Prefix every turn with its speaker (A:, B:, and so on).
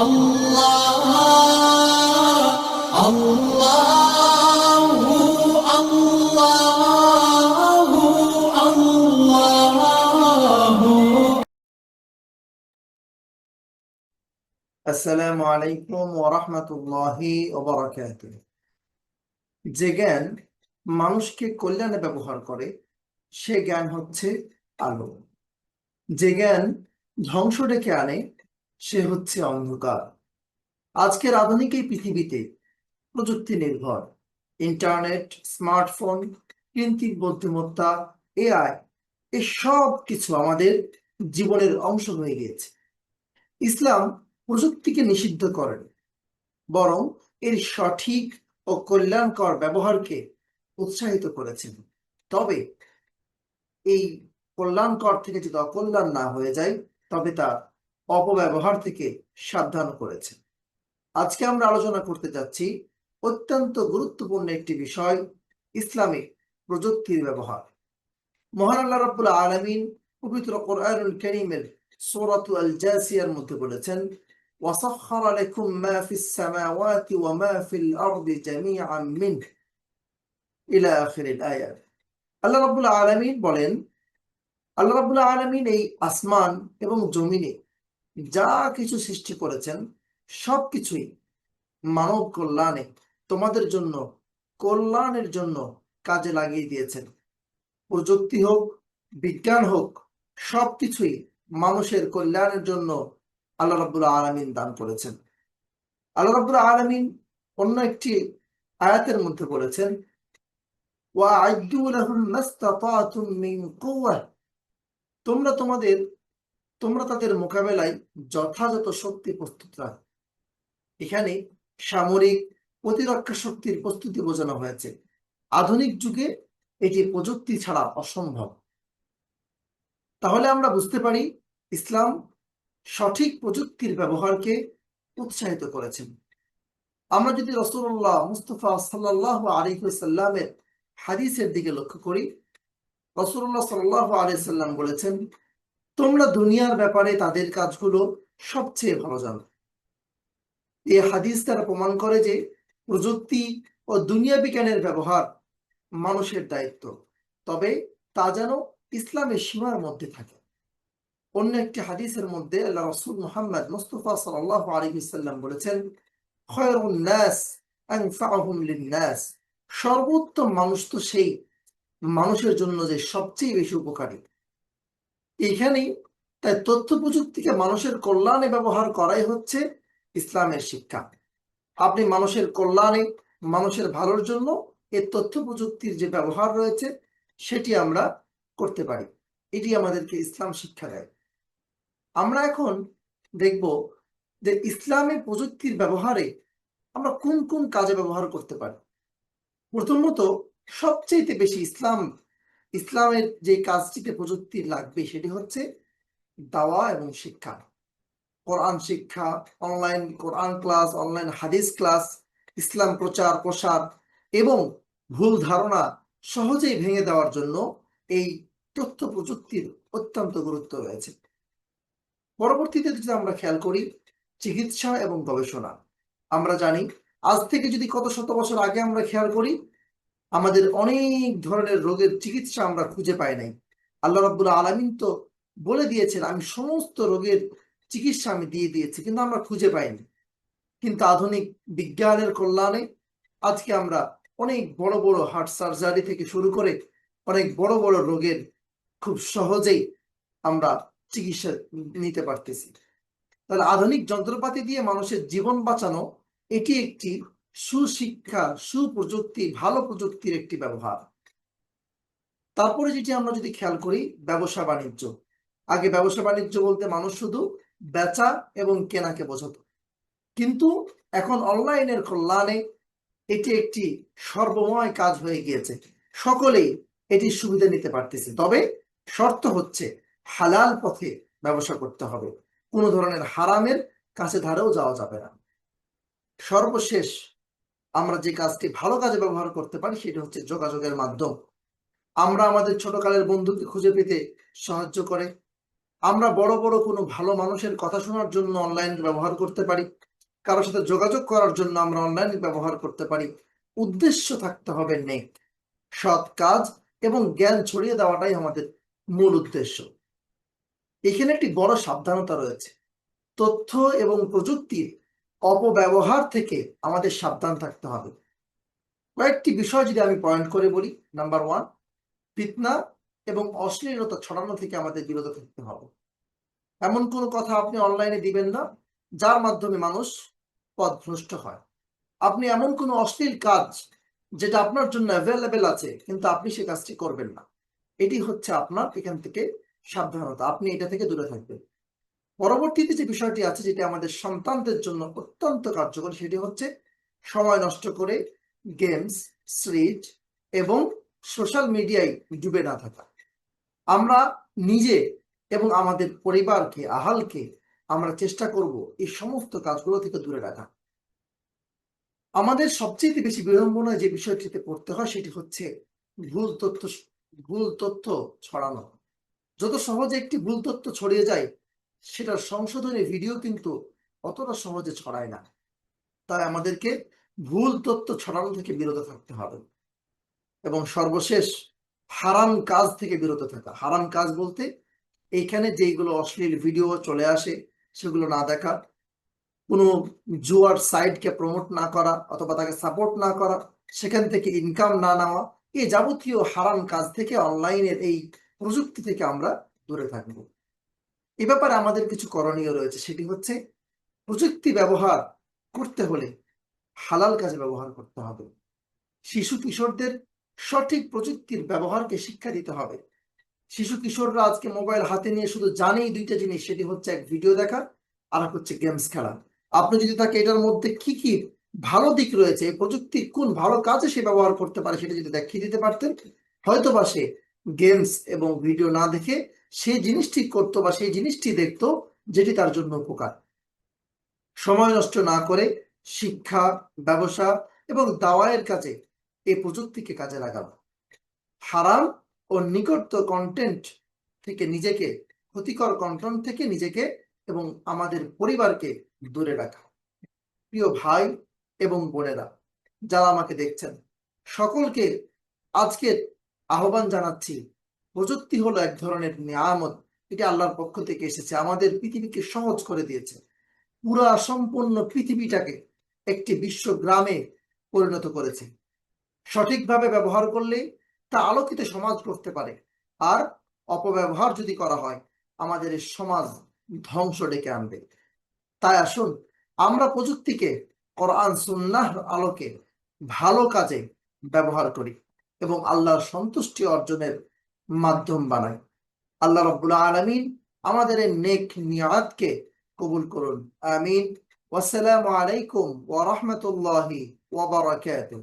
A: আসসালামু আলাইকুম ওরহমতুল্লাহি যে জ্ঞান মানুষকে কল্যাণে ব্যবহার করে, সে জ্ঞান হচ্ছে আলো। যে জ্ঞান ধ্বংস ডেকে আনে সে হচ্ছে অন্ধকার। আজকের আধুনিক এই পৃথিবীতে প্রযুক্তি নির্ভর। ইন্টারনেট, স্মার্টফোন কৃত্রিম বুদ্ধিমত্তা, এআই এই সব কিছু আমাদের জীবনের অংশ হয়ে গিয়েছে। ইসলাম প্রযুক্তিকে নিষিদ্ধ করেন, বরং এর সঠিক ও কল্যাণকর ব্যবহারকে উৎসাহিত করেছেন। তবে এই কল্যাণকর থেকে যদি অকল্যাণ না হয়ে যায়, তবে তা অপব্যবহার থেকে সাবধান করেছেন আজকে আমরা আলোচনা করতে যাচ্ছি অত্যন্ত গুরুত্বপূর্ণ একটি বিষয় ইসলামিক প্রযুক্তির ব্যবহার মহান আল্লাহ রাব্বুল আলামিন পবিত্র কোরআনুল কারীমের সূরাতু আল জাসিয়ার মধ্যে বলেছেন وسخر لكم ما في السماوات وما في الأرض جميعا منه إلى آخر الآيات আল্লাহ রাব্বুল আলামিন বলেন আল্লাহ রাব্বুল আলামিন এই আসমান এবং জমিনে যা কিছু সৃষ্টি করেছেন সব কিছুই মানব কল্যাণে তোমাদের জন্য, কল্যাণের জন্য কাজে লাগিয়ে দিয়েছেন। প্রযুক্তি হোক, বিজ্ঞান হোক, সবকিছুই মানুষের কল্যাণের জন্য আল্লাহ রাব্বুল আলামিন দান করেছেন। আল্লাহ রাব্বুল আলামিন অন্য একটি আয়াতের মধ্যে বলেছেন তোমরা তোমাদের তোমরা তাদের মোকাবেলায় যথাযথ শক্তি প্রস্তুত রাখো। এখানে সামরিক প্রতিরক্ষা শক্তির প্রস্তুতি বোঝানো হয়েছে। আধুনিক যুগে এটি প্রযুক্তি ছাড়া অসম্ভব। তাহলে আমরা বুঝতে পারি ইসলাম সঠিক প্রযুক্তির ব্যবহারকে উৎসাহিত করেছেন আমরা যদি রসুল্লাহ মুস্তফা সাল্লাহ আলিহাল্লামের হাদিসের দিকে লক্ষ্য করি রসুল্লাহ সাল্লাহ আলিয়াল্লাম বলেছেন তোমরা দুনিয়ার ব্যাপারে তাদের কাজগুলো সবচেয়ে ভালো জানো। এই হাদিস দ্বারা প্রমাণ করে যে প্রযুক্তি ও দুনিয়া বিজ্ঞানের ব্যবহার মানুষের দায়িত্ব। তবে তা যেন ইসলামের সীমার মধ্যে থাকে। অন্য একটি হাদিসের মধ্যে আল্লাহ রসুল মুহাম্মদ মুস্তফা সাল্লাহ আলহিসাল্লাম বলেছেন সর্বোত্তম মানুষ তো সেই মানুষের জন্য যে সবচেয়ে বেশি উপকারী। এইখানেই তাই তথ্য প্রযুক্তিকে মানুষের কল্যাণে ব্যবহার করাই হচ্ছে ইসলামের শিক্ষা। আপনি মানুষের কল্যাণে, মানুষের ভালোর জন্য এই তথ্য প্রযুক্তির যে ব্যবহার রয়েছে, সেটি আমরা করতে পারি। এটি আমাদেরকে ইসলাম শিক্ষা দেয়। আমরা এখন দেখব যে ইসলামী প্রযুক্তির ব্যবহারে আমরা কোন কোন কাজে ব্যবহার করতে পারি। প্রথমত সবচেয়ে বেশি ইসলাম ইসলামের যে কাজটিতে প্রযুক্তি লাগবে সেটি হচ্ছে দাওয়া এবং শিক্ষা। কোরআন শিক্ষা, অনলাইন কোরআন ক্লাস, অনলাইন হাদিস ক্লাস, ইসলাম প্রচার, প্রসার এবং ভুল ধারণা সহজেই ভেঙে দেওয়ার জন্য এই তথ্য প্রযুক্তির অত্যন্ত গুরুত্ব রয়েছে। পরবর্তীতে যদি আমরা খেয়াল করি, চিকিৎসা এবং গবেষণা। আমরা জানি, আজ থেকে যদি কত শত বছর আগে আমরা খেয়াল করি আমাদের অনেক ধরনের রোগের চিকিৎসা আমরা খুঁজে পাই নাই। আল্লাহ রাব্বুল আলামিন তো বলে দিয়েছেন, আমি সমস্ত রোগের চিকিৎসা আমি দিয়ে দিয়েছি, কিন্তু আমরা খুঁজে পাইনি। কিন্তু আধুনিক বিজ্ঞানের কল্যাণে আজকে আমরা অনেক বড় বড় হার্ট সার্জারি থেকে শুরু করে অনেক বড় বড় রোগের খুব সহজেই আমরা চিকিৎসা নিতে পারতেছি। তাহলে আধুনিক যন্ত্রপাতি দিয়ে মানুষের জীবন বাঁচানো, এটি একটি সুশিক্ষা, সুপ্রযুক্তি, ভালো প্রযুক্তির একটি ব্যবহার। তারপরে যেটি আমরা যদি খেয়াল করি, ব্যবসা বাণিজ্য। আগে ব্যবসা বাণিজ্য বলতে মানুষ শুধু বেচা এবং কেনাকে বোঝাতো। কিন্তু এখন অনলাইনের কল্যাণে এটি একটি সর্বময় কাজ হয়ে গিয়েছে। সকলেই এটির সুবিধা নিতে পারতেছে। তবে শর্ত হচ্ছে, হালাল পথে ব্যবসা করতে হবে। কোনো ধরনের হারামের কাছে ধারেও যাওয়া যাবে না। সর্বশেষ আমরা যে কাজটি ভালো কাজে ব্যবহার করতে পারি, সেটা হচ্ছে যোগাযোগের মাধ্যম। আমরা আমাদের ছোটকালের বন্ধুকে খুঁজে পেতে সাহায্য করে। আমরা বড় বড় কোনো ভালো মানুষের কথা শোনার জন্য অনলাইন ব্যবহার করতে পারি। কারোর সাথে যোগাযোগ করার জন্য আমরা অনলাইন ব্যবহার করতে পারি। উদ্দেশ্য থাকতে হবে নেক। সৎ কাজ এবং জ্ঞান ছড়িয়ে দেওয়াটাই আমাদের মূল উদ্দেশ্য। এখানে একটি বড় সাবধানতা রয়েছে। তথ্য এবং প্রযুক্তির অপব্যবহার থেকে আমাদের সাবধান থাকতে হবে। কয়েকটি বিষয় যদি আমি পয়েন্ট করে বলি নাম্বার ওয়ান ফিতনা এবং অশ্লীলতা ছড়ানো থেকে আমাদের বিরত থাকতে হবে। এমন কোনো কথা আপনি অনলাইনে দিবেন না, যার মাধ্যমে মানুষ পথভ্রষ্ট হয়। আপনি এমন কোনো অশ্লীল কাজ যেটা আপনার জন্য অ্যাভেলেবেল আছে, কিন্তু আপনি সে কাজটি করবেন না। এটি হচ্ছে আপনার এখান থেকে সাবধানতা। আপনি এটা থেকে দূরে থাকবেন। পরবর্তীতে যে বিষয়টি আছে যেটা আমাদের সন্তানদের জন্য অত্যন্ত কার্যকর, সেটি হচ্ছে সময় নষ্ট করে গেমস সিরিজ এবং সোশ্যাল মিডিয়ায় ডুবে না থাকা। আমরা নিজে এবং আমাদের পরিবারকে, আহালকে আমরা চেষ্টা করব এই সমস্ত কাজগুলো থেকে দূরে রাখা। আমাদের সবচেয়ে বেশি বিড়ম্বনায় যে বিষয়টিতে পড়তে হয় সেটি হচ্ছে ভুল তথ্য ভুল তথ্য ছড়ানো। যত সহজে একটি ভুল তথ্য ছড়িয়ে যায় সেটার সংশোধনী ভিডিও কিন্তু অতটা সহজে ছড়ায় না। তাই আমাদেরকে ভুল তথ্য ছড়ানো থেকে বিরত থাকতে হবে। এবং সর্বশেষ হারাম কাজ থেকে বিরত থাকা। হারাম কাজ বলতে এইখানে যেগুলো অশ্লীল ভিডিও চলে আসে, সেগুলো না দেখা, কোনো জুয়ার সাইটকে প্রমোট না করা অথবা তাকে সাপোর্ট না করা, সেখান থেকে ইনকাম না নেওয়া এই যাবতীয় হারাম কাজ থেকে অনলাইনের এই প্রযুক্তি থেকে আমরা দূরে থাকব। এ ব্যাপারে আমাদের কিছু করণীয় রয়েছে। সেটি হচ্ছে প্রযুক্তি ব্যবহার করতে হলে হালাল কাজে ব্যবহার করতে হবে। শিশু কিশোরদের সঠিক প্রযুক্তির ব্যবহারকে শিক্ষা দিতে হবে। শিশু কিশোররা আজকে মোবাইল হাতে নিয়ে শুধু জানেই দুইটা জিনিস, সেটি হচ্ছে এক ভিডিও দেখা, আর এক হচ্ছে গেমস খেলা। আপনি যদি তাকে এটার মধ্যে কি কি ভালো দিক রয়েছে, এই প্রযুক্তির কোন ভালো কাজে সে ব্যবহার করতে পারে সেটা যদি দেখিয়ে দিতে পারতেন হয়তো বা সে গেমস এবং ভিডিও না দেখে সেই জিনিসটি করতো বা সেই জিনিসটি দেখতো যেটি তার জন্য উপকার। সময় নষ্ট না করে শিক্ষা, ব্যবসা এবং দাওয়ায়ের কাজে এই প্রযুক্তিকে কাজে লাগানো। হারাম ও নিকট কন্টেন্ট থেকে নিজেকে, ক্ষতিকর কন্টেন্ট থেকে নিজেকে এবং আমাদের পরিবারকে দূরে রাখা। প্রিয় ভাই এবং বোনেরা, যারা আমাকে দেখছেন, সকলকে আজকে আহ্বান জানাচ্ছি প্রযুক্তি হলো এক ধরনের নিয়ামত। এটা আল্লাহর পক্ষ থেকে এসেছে, আমাদের পৃথিবীকে সহজ করে দিয়েছে। পুরা সম্পূর্ণ পৃথিবীটাকে একটি বিশ্ব গ্রামে পরিণত করেছে। সঠিকভাবে ব্যবহার করলে তা আলোকিত সমাজ করতে পারে। আর অপব্যবহার যদি করা হয়, আমাদের সমাজ ধ্বংস ডেকে আনবে। তাই আসুন, আমরা প্রযুক্তিকে কোরআন সুন্নাহর আলোকে ভালো কাজে ব্যবহার করি এবং আল্লাহর সন্তুষ্টি অর্জনের মাধ্যম বানাই। আল্লাহ রব্বুল আলমিন আমাদের নেক নিয়াতকে কবুল করুন। আমিন। ওয়াসসালামু আলাইকুম ওয়া রাহমাতুল্লাহি ওয়া বারাকাতুহু।